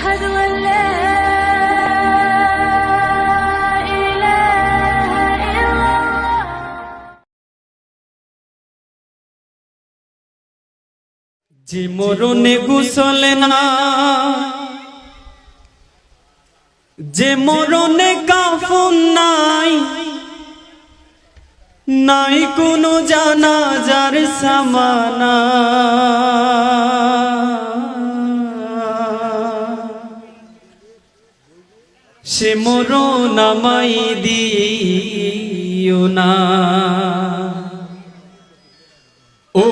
أشهد أن لا إله إلا الله যে মরণে গুসল না যে মরণে কাফন নাই নাই কোনো জানাজার সামানা সে মরণ আমাই দিও না। ও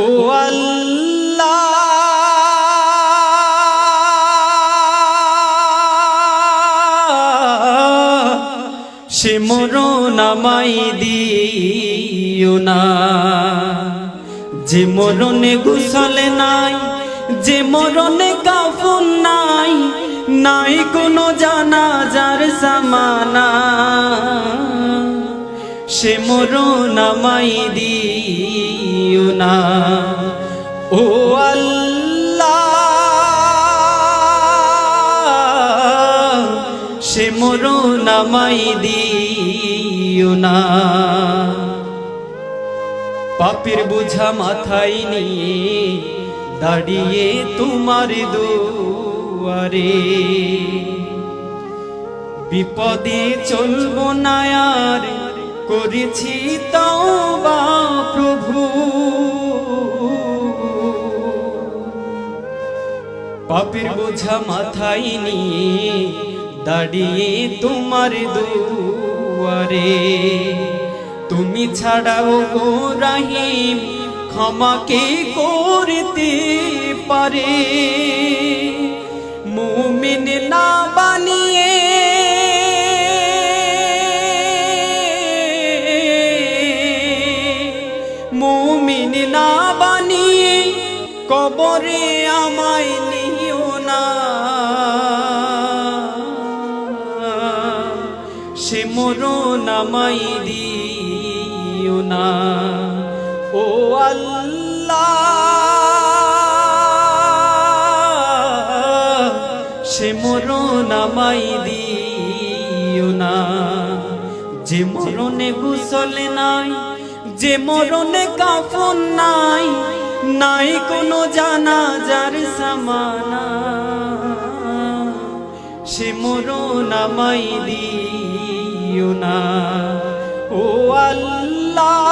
সে মরণ আমাই দিও না। যে মরণে গুসলে নাই, যে মরণে নাই নাই কোনো জানাজার সামানা সে আমাই দিও না। ও আল্লাহ, সে আমাই দিও না। পাপের বোঝা মাথায় নিয়ে দাঁড়িয়ে তোমার দুয়ারে। বিপদে চলব না আর, করেছি তওবা প্রভু। পাপের বোঝা মাথায় নিয়ে দাঁড়িয়ে তোমার দুয়ারে। তুমি ছাড়াও গো রাহিম ক্ষমাকে করতে পারে। মুমিন না বানিয়ে মুমিন না বানিয়ে কবরে আমায় নিও না। সে মরণ আমায় দিও না। ও আল্লাহ না। যে মরণে গুসলে নাই, যে মরণে কাফন নাই নাই কোনো জানাজার সামানা। সে মরণ আমায় দিও না। ও আল্লাহ,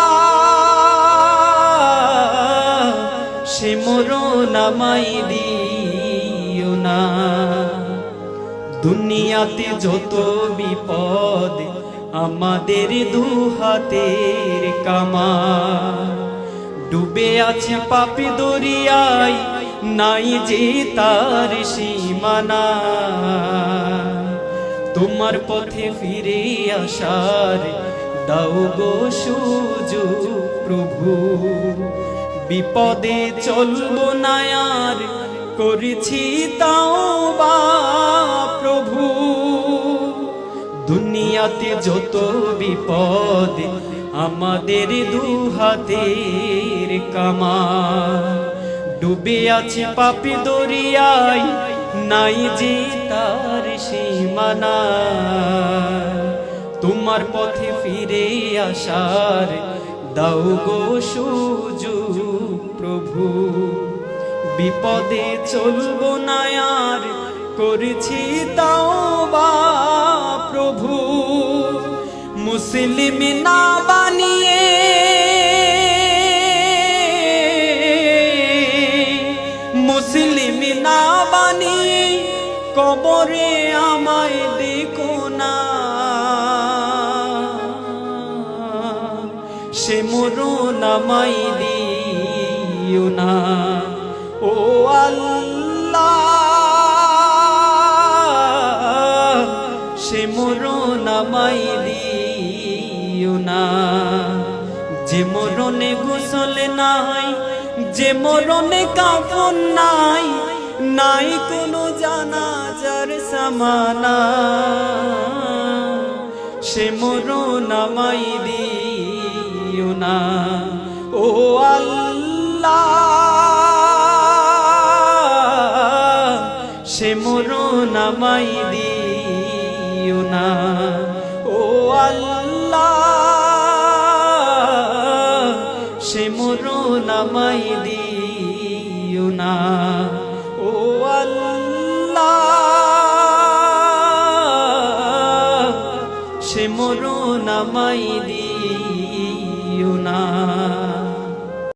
সে মরণ আমায় দুনিয়াতে যত বিপদ, আমাদের দু হাতের কামা ডুবে আছে পাপি দরিয়ায় নাই যে তার সীমানা। তোমার পথে ফিরে আসার, দাও গো সুযোগ প্রভু। বিপদে চলবো না আর, করেছি তাও বা দুনিয়াতে যত বিপদ, আমাদের দু হাতের কামা ডুবে আছে পাপি দরিয়ায় নাই যে তার সীমানা। তোমার পথে ফিরে আসার, দাও গো সুযোগ প্রভু। বিপদে চলবো না আর, করেছি তাও বা প্রভু, মুসলিম না বানিয়ে মুসলিম না বানিয়ে কবরে আমায় দেখো না। সে মরণ আমায় দিও না। ও আল্লাহ আমায় দিও না। যে মরণে গোসলে নাই, যে মরণে কাফন নাই নাই কোনো জানাজার সামানা। সে মরণ আমায় দিও না। ও আল্লাহ সে মরো নামাই দিও না